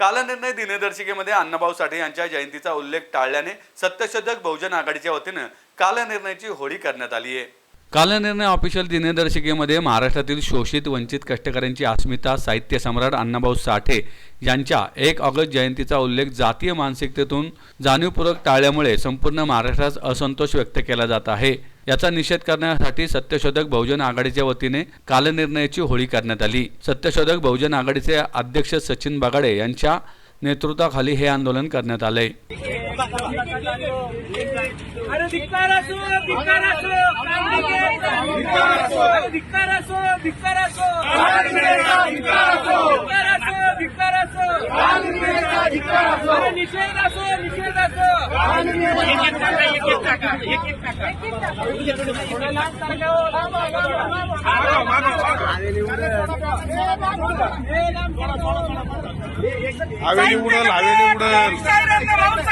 कालनिर्णय दिनदर्शिकेमध्ये अण्णाभाऊ साठे यांच्या जयंतीचा उल्लेख टाळल्याने सत्यशोधक बहुजन आघाडीच्या वतीनं कालनिर्णयाची होळी करण्यात आली आहे. कालनिर्णय ऑफिशियल दिनदर्शिकेमध्ये महाराष्ट्रातील शोषित वंचित कष्टकऱ्यांची अस्मिता साहित्य सम्राट अण्णाभाऊ साठे यांच्या एक ऑगस्ट जयंतीचा उल्लेख जातीय मानसिकतेतून जाणीवपूर्वक टाळल्यामुळे संपूर्ण महाराष्ट्रात असंतोष व्यक्त केला जात आहे. याचा निषेध करण्यासाठी सत्यशोधक बहुजन आघाडीच्या वतीने कालनिर्णयाची होळी करण्यात आली सत्यशोधक बहुजन आघाडीचे अध्यक्ष सचिन बागाडे यांच्या नेतृत्वाखाली हे आंदोलन करण्यात आले असो निषेध असो निषेध असो हवेली उडल हवेली उडल